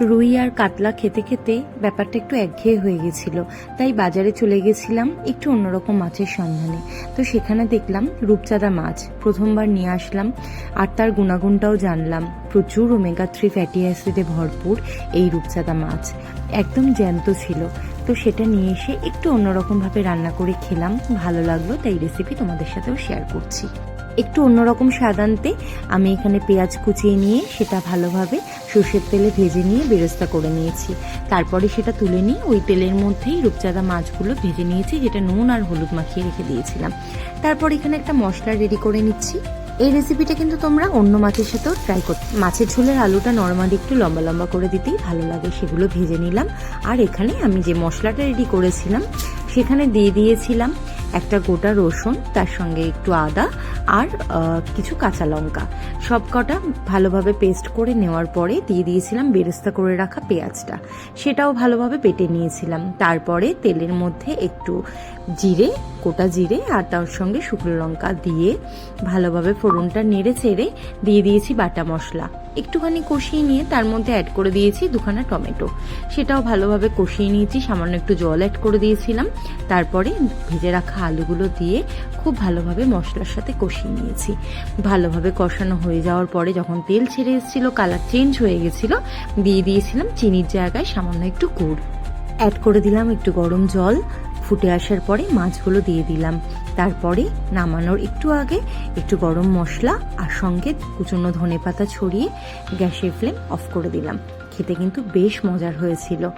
রুই আর কাতলা খেতে খেতে ব্যাপারটা একটু একঘেয়ে হয়ে গেছিল। তাই বাজারে চলে গেছিলাম একটু অন্যরকম মাছের সন্ধানে। তো সেখানে দেখলাম রূপচাঁদা মাছ। প্রথমবার নিয়ে আসলাম আর তার গুণাগুণটাও জানলাম। প্রচুর ওমেগা থ্রি ফ্যাটি অ্যাসিডে ভরপুর এই রূপচাঁদা মাছ। একদম জ্যান্ত ছিল। তো সেটা নিয়ে এসে একটু অন্যরকমভাবে রান্না করে খেলাম। ভালো লাগল, তাই রেসিপি তোমাদের সাথেও শেয়ার করছি। একটু অন্যরকম স্বাদ আনতে আমি এখানে পেঁয়াজ কুচিয়ে নিয়ে সেটা ভালোভাবে সর্ষের তেলে ভেজে নিয়ে বেরেস্তা করে নিয়েছি। তারপরে সেটা তুলে নিয়ে ওই তেলের মধ্যেই রূপচাঁদা মাছগুলো ভেজে নিয়েছি, যেটা নুন আর হলুদ মাখিয়ে রেখে দিয়েছিলাম। তারপর এখানে একটা মশলা রেডি করে নিচ্ছি। এই রেসিপিটা কিন্তু তোমরা অন্য মাছের সাথেও ট্রাই করতে, মাছের ঝোলের আলুটা নর্মালি একটু লম্বা লম্বা করে দিতেই ভালো লাগে, সেগুলো ভেজে নিলাম। আর এখানে আমি যে মশলাটা রেডি করেছিলাম, সেখানে দিয়ে দিয়েছিলাম একটা গোটা রসুন, তার সঙ্গে একটু আদা আর কিছু কাঁচা লঙ্কা। সব কটা ভালোভাবে পেস্ট করে নেওয়ার পরে দিয়ে দিয়েছিলাম বেরেস্তা করে রাখা পেঁয়াজটা। সেটাও ভালোভাবে বেটে নিয়েছিলাম। তারপরে তেলের মধ্যে একটু জিরে, গোটা জিরে আর তার সঙ্গে শুকনো লঙ্কা দিয়ে ভালোভাবে ফোড়নটা নেড়ে চেড়ে দিয়ে দিয়েছি বাটা মশলা। একটুখানি কষিয়ে নিয়ে তার মধ্যে অ্যাড করে দিয়েছি দুখানা টমেটো। সেটাও ভালোভাবে কষিয়ে নিয়েছি, সামান্য একটু জল অ্যাড করে দিয়েছিলাম। তারপরে ভেজে রাখা আলুগুলো দিয়ে খুব ভালোভাবে মশলার সাথে কষিয়ে নিয়েছি। ভালোভাবে কষানো হয়ে যাওয়ার পরে যখন তেল ছেড়ে এসেছিল কালার চেঞ্জ হয়ে গেছিল, দিয়ে দিয়েছিলাম চিনির জায়গায় সামান্য একটু গুড়। অ্যাড করে দিলাম একটু গরম জল ফুটে আসার পরে মাছগুলো দিয়ে দিলাম। তারপরে নামানোর একটু আগে একটু গরম মশলা আর সঙ্গে কুচনো ধনে পাতা ছড়িয়ে গ্যাসের ফ্লেম অফ করে দিলাম। খেতে কিন্তু বেশ মজার হয়েছিল।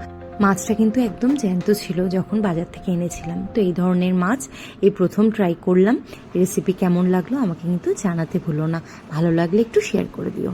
মাছটা কিন্তু একদম জ্যান্ত ছিল যখন বাজার থেকে এনেছিলাম। তো এই ধরনের মাছ এই প্রথম ট্রাই করলাম। রেসিপি কেমন লাগল আমাকে কিন্তু জানাতে ভুলো না। ভালো লাগলে একটু শেয়ার করে দিও।